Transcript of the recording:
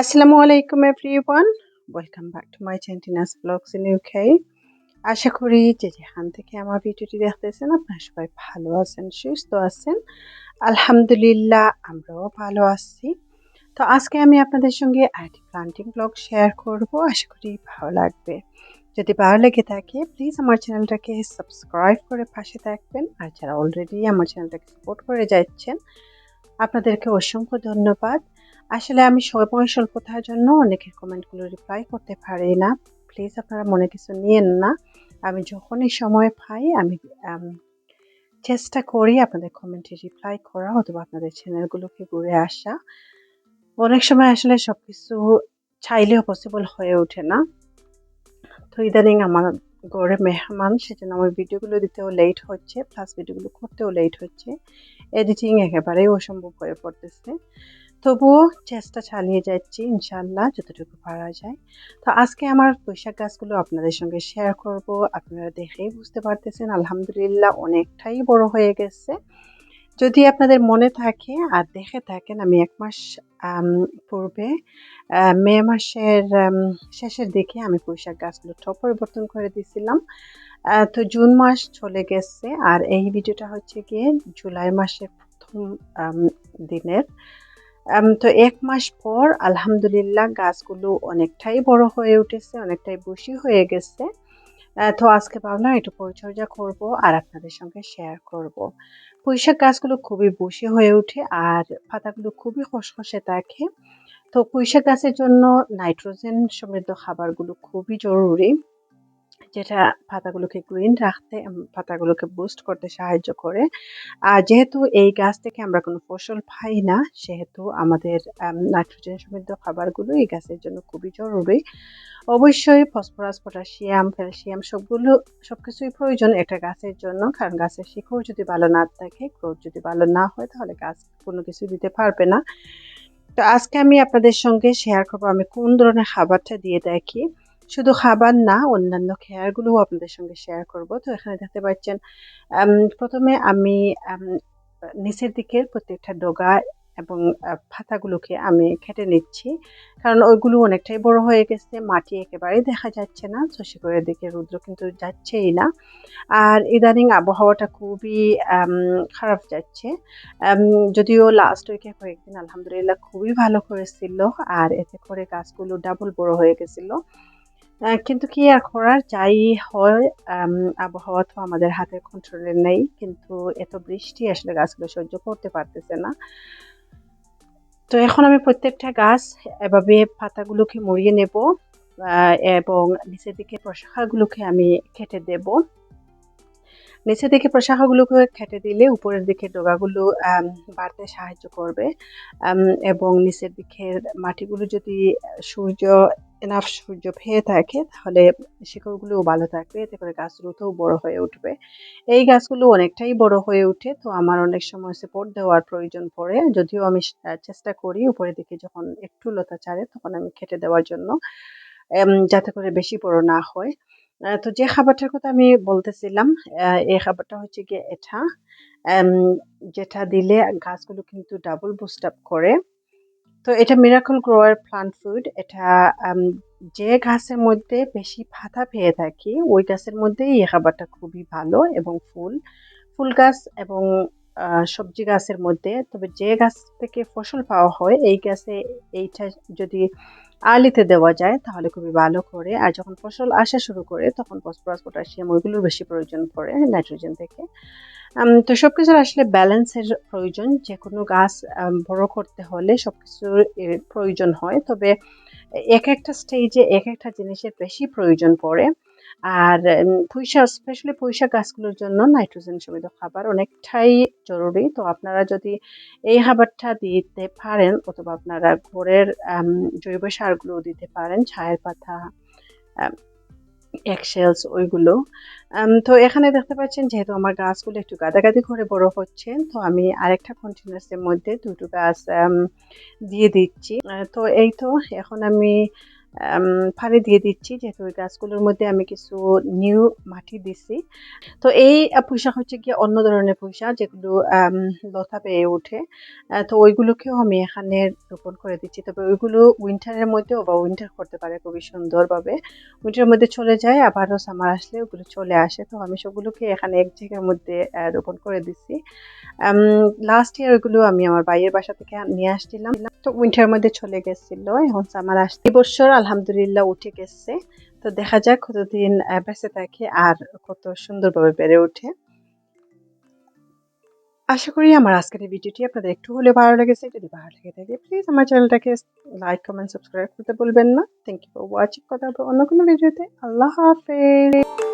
আসসালামু আলাইকুম everyone welcome back to my চ্যান্টিনাস blogs in UK আশা করি যে যেখান থেকে আমার ভিডিওটি দেখতেছেন, আপনারা সবাই ভালো আছেন, সুস্থ আছেন। আলহামদুলিল্লাহ, আমরাও ভালো আছি। তো আজকে আমি আপনাদের সঙ্গে আইটি প্লান্টিং ব্লগ শেয়ার করব, আশা করি ভালো লাগবে। যদি ভালো লেগে থাকে প্লিজ আমার চ্যানেলটাকে সাবস্ক্রাইব করে পাশে থাকবেন। আর যারা অলরেডি আমার চ্যানেলটাকে সাপোর্ট করে যাচ্ছেন, আপনাদেরকে অসংখ্য ধন্যবাদ। আসলে আমি সময় স্বল্পতার জন্য অনেকের কমেন্টগুলো রিপ্লাই করতে পারি না। প্লিজ আপনারা মনে কিছু নিয়েন না। আমি যখনই সময় পাই, আমি চেষ্টা করি আপনাদের কমেন্টে রিপ্লাই করা অথবা আপনাদের চ্যানেলগুলোকে ঘুরে আসা। অনেক সময় আসলে সব কিছু চাইলেও পসিবল হয়ে ওঠে না। তো ইদানিং আমার গড়ে মেহমান, সেজন্য আমার ভিডিওগুলো দিতেও লেট হচ্ছে প্লাস ভিডিওগুলো করতেও লেট হচ্ছে। এডিটিং একেবারেই অসম্ভব হয়ে পড়তেছে। তবুও চেষ্টা চালিয়ে যাচ্ছি ইনশাল্লাহ যতটুকু পারা যায়। তো আজকে আমার বৈশাখ গাছগুলো আপনাদের সঙ্গে শেয়ার করব। আপনারা দেখেই বুঝতে পারতেছেন, আলহামদুলিল্লাহ অনেকটাই বড় হয়ে গেছে। যদি আপনাদের মনে থাকে আর দেখে থাকেন, আমি এক মাস পূর্বে মে মাসের শেষের দিকে আমি বৈশাখ গাছগুলো টপ পরিবর্তন করে দিয়েছিলাম তো জুন মাস চলে গেছে আর এই ভিডিওটা হচ্ছে গিয়ে জুলাই মাসের প্রথম দিনের। তো এক মাস পর, আলহামদুলিল্লাহ, গাছগুলো অনেকটাই বড় হয়ে উঠেছে, অনেকটাই বসি হয়ে গেছে। তো আজকে ভাবলাম একটু পরিচর্যা করব আর আপনাদের সঙ্গে শেয়ার করব। পুঁইশাক গাছগুলো খুবই বসে হয়ে ওঠে আর পাতাগুলো খুবই খসখসে থাকে। তো পুঁইশাক গাছের জন্য নাইট্রোজেন সমৃদ্ধ খাবারগুলো খুবই জরুরি। যেটা পাতাগুলোকে গ্রিন রাখতে পাতাগুলোকে বুস্ট করতে সাহায্য করে। আর যেহেতু এই গাছ থেকে আমরা কোনো ফসল পাই না, সেহেতু আমাদের নাইট্রোজেন সমৃদ্ধ খাবারগুলো এই গাছের জন্য খুবই জরুরি। অবশ্যই ফসফরাস পটাশিয়াম ক্যালসিয়াম সবগুলো সব কিছুই প্রয়োজন একটা গাছের জন্য। কারণ গাছের শিকড় যদি ভালো না থাকে গ্রোথ যদি ভালো না হয়, তাহলে গাছ কোনো কিছু দিতে পারবে না। তো আজকে আমি আপনাদের সঙ্গে শেয়ার করব আমি কোন ধরনের খাবারটা দিয়ে দেখি শুধু খাবার না, অন্যান্য খেয়ারগুলোও আপনাদের সঙ্গে শেয়ার করব। তো এখানে দেখতে পাচ্ছেন প্রথমে আমি নিচের দিকের প্রত্যেকটা ডগা এবং পাতাগুলোকে আমি কেটে নিচ্ছি। কারণ ওইগুলো অনেকটাই বড় হয়ে গেছে, মাটি একেবারেই দেখা যাচ্ছে না শশীকরের দিকে রুদ্র কিন্তু যাচ্ছেই না। আর ইদানিং আবহাওয়াটা খুবই খারাপ যাচ্ছে। যদিও লাস্ট উইকে কয়েকদিন আলহামদুলিল্লাহ খুবই ভালো করেছিল, আর এতে করে গাছগুলো ডাবল বড় হয়ে গেছিল। কিন্তু কি আর করার যাই হয় আবহাওয়া তো আমাদের হাতের কন্ট্রোলে নেই, কিন্তু এত বৃষ্টি আসলে গাছগুলো সহ্য করতে পারতেছে না। তো এখন আমি প্রত্যেকটা গাছ এভাবে পাতাগুলোকে মরিয়ে নেব এবং নিচের দিকে প্রশাখাগুলোকে আমি কেটে দেব। নিচের দিকে প্রশাখাগুলোকে খেটে দিলে উপরের দিকে ডোগাগুলো বাড়তে সাহায্য করবে। এবং নিচের দিকের মাটিগুলো যদি সূর্য, এনাফ সূর্য পেয়ে থাকে, তাহলে শিকড়গুলোও ভালো থাকবে। এতে করে গাছ দ্রুতও বড় হয়ে উঠবে। এই গাছগুলো অনেকটাই বড় হয়ে উঠে তো আমার অনেক সময় সাপোর্ট দেওয়ার প্রয়োজন পড়ে। যদিও আমি চেষ্টা করি উপরের দিকে যখন একটু লতা চারে তখন আমি খেটে দেওয়ার জন্য যাতে করে বেশি বড় না হয়। তো যে খাবারটার কথা আমি বলতেছিলাম এই খাবারটা হচ্ছে গিয়ে এটা। যেটা দিলে গাছগুলো কিন্তু ডাবল বুস্ট আপ করে। তো এটা মিরাকল গ্রোয়ার প্লান্ট ফুড এটা যে গাছের মধ্যে বেশি পাতা পেয়ে থাকি, ওই গাছের মধ্যে এই খাবারটা খুবই ভালো এবং ফুল। ফুল গাছ এবং সবজি গাছের মধ্যে, তবে যে গাছ থেকে ফসল পাওয়া হয়, এই গাছে এইটা যদি আলিতে দেওয়া যায়, তাহলে খুবই ভালো করে। আর যখন ফসল আসা শুরু করে, তখন ফসফরাস পটাশিয়াম ওইগুলোর বেশি প্রয়োজন পড়ে নাইট্রোজেন থেকে। তো সব কিছুর আসলে ব্যালেন্সের প্রয়োজন। যে কোনো গাছ বড় করতে হলে সব কিছুর প্রয়োজন হয়। তবে এক একটা স্টেজে এক একটা জিনিসের বেশি প্রয়োজন পড়ে। আর পুঁইশা স্পেশালি পুঁইশা গাছগুলোর জন্য নাইট্রোজেন সমৃদ্ধ খাবার অনেকটাই জরুরি। তো আপনারা যদি এই খাবারটা দিতে পারেন অথবা আপনারা ঘরের জৈব সারগুলো দিতে পারেন, ছায়ের পাতা এক্সেলস ওইগুলো। তো এখানে দেখতে পাচ্ছেন যেহেতু আমার গাছগুলো একটু গাদাগাদি করে বড় হচ্ছে, তো আমি আরেকটা কন্টিনিউসের মধ্যে দুটো গাছ দিয়ে দিচ্ছি। তো এই তো, এখন আমি ফালি দিয়ে দিচ্ছি, যেহেতু ওই গাছগুলোর মধ্যে আমি কিছু নিউ মাটি দিছি। তো এই পুঁইশাক হচ্ছে গিয়ে অন্য ধরনের পুঁইশাক যেগুলো লতা পেয়ে ওঠে। তো ওইগুলোকেও আমি এখানে রোপণ করে দিচ্ছি। তবে ওইগুলো উইন্টারের মধ্যেও বা উইন্টার করতে পারে খুবই সুন্দরভাবে। উইন্টারের মধ্যে চলে যায়, আবারও সামার আসলে ওগুলো চলে আসে। তো আমি সবগুলোকে এখানে এক জায়গার মধ্যে রোপণ করে দিচ্ছি লাস্ট ইয়ার ওইগুলো আমি আমার বাইয়ের বাসা থেকে নিয়ে আসছিলাম। তো উইন্টারের মধ্যে চলে গেছিল, এখন সামার আসছে। বছর আলহামদুলিল্লাহ উঠে গেছে। তো দেখা যাক কতদিন বেঁচে থাকে আর কত সুন্দরভাবে বেড়ে ওঠে। আশা করি আমার আজকের এই ভিডিওটি আপনাদের একটু হলেও ভালো লেগেছে। যদি ভালো লেগে থাকে প্লিজ আমার চ্যানেলটাকে লাইক কমেন্ট সাবস্ক্রাইব করতে বলবেন না। থ্যাংক ইউ ফর ওয়াচিং কথা হবে অন্য কোনো ভিডিওতে। আল্লাহ হাফেজ।